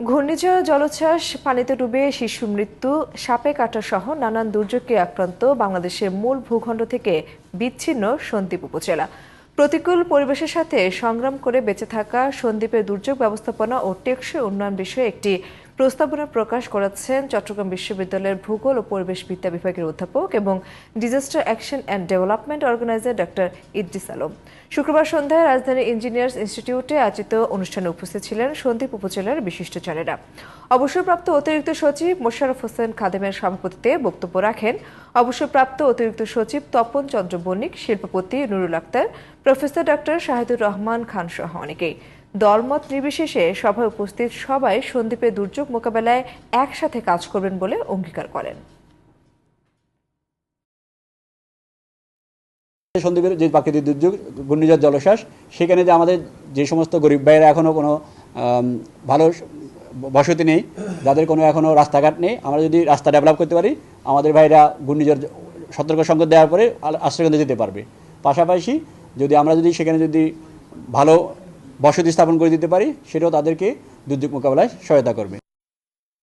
ঘূর্ণিঝড় জলোচ্ছ্বাস, পানিতে ডুবে শিশু মৃত্যু, সাপে কাটা সহ নানান দুর্যোগে আক্রান্ত বাংলাদেশের মূল ভূখণ্ড থেকে বিচ্ছিন্ন সন্দ্বীপ উপজেলা। প্রতিকূল পরিবেশের সাথে সংগ্রাম করে বেঁচে থাকা সন্দ্বীপের দুর্যোগ ব্যবস্থাপনা ও টেকসই উন্নয়ন বিষয়ে একটি প্রস্তাবনা প্রকাশ করেছেন চট্টগ্রাম বিশ্ববিদ্যালয়ের ভূগোল ও পরিবেশ বিদ্যা বিভাগের অধ্যাপক এবং disaster action and development organizer doctor Idris Alam. শুক্রবার সন্ধ্যায় রাজধানী ইঞ্জিনিয়ার্স ইনস্টিটিউটে আয়োজিত অনুষ্ঠানে উপস্থিত ছিলেন সন্দ্বীপ উপজেলার বিশিষ্টজনেরা অবসরপ্রাপ্ত অতিরিক্ত সচিব মোশারফ হোসেন খাদেমের সভাপতিতে বক্তব্য রাখেন অবসরপ্রাপ্ত অতিরিক্ত সচিব তপন চন্দ্র বণিক, শিল্পপতি নুরুল আক্তার, প্রফেসর ডক্টর শাহিদুর রহমান খান সহ অনেকেই। দলমত নির্বিশেষে সভায় উপস্থিত সবাই সন্দ্বীপের দুর্যোগ মোকাবেলায় একসাথে কাজ করবেন বলে অঙ্গীকার করেন। সন্দীপের যে প্রাকৃতিক দুর্যোগ, ঘূর্ণিঝড় জলশ্বাস, সেখানে যে আমাদের যে সমস্ত গরিব ভাইয়েরা এখনও কোনো ভালো বসতি নেই, যাদের কোনো এখনও রাস্তাঘাট নেই, আমরা যদি রাস্তা ডেভেলপ করতে পারি, আমাদের ভাইরা ঘূর্ণিঝড় সতর্ক সংকেত দেওয়ার পরে আশ্রয়কেন্দ্রে যেতে পারবে। পাশাপাশি যদি আমরা যদি সেখানে যদি ভালো বসতি স্থাপন করে দিতে পারি সেটাও তাদেরকে দুর্যোগ মোকাবেলায় সহায়তা করবে।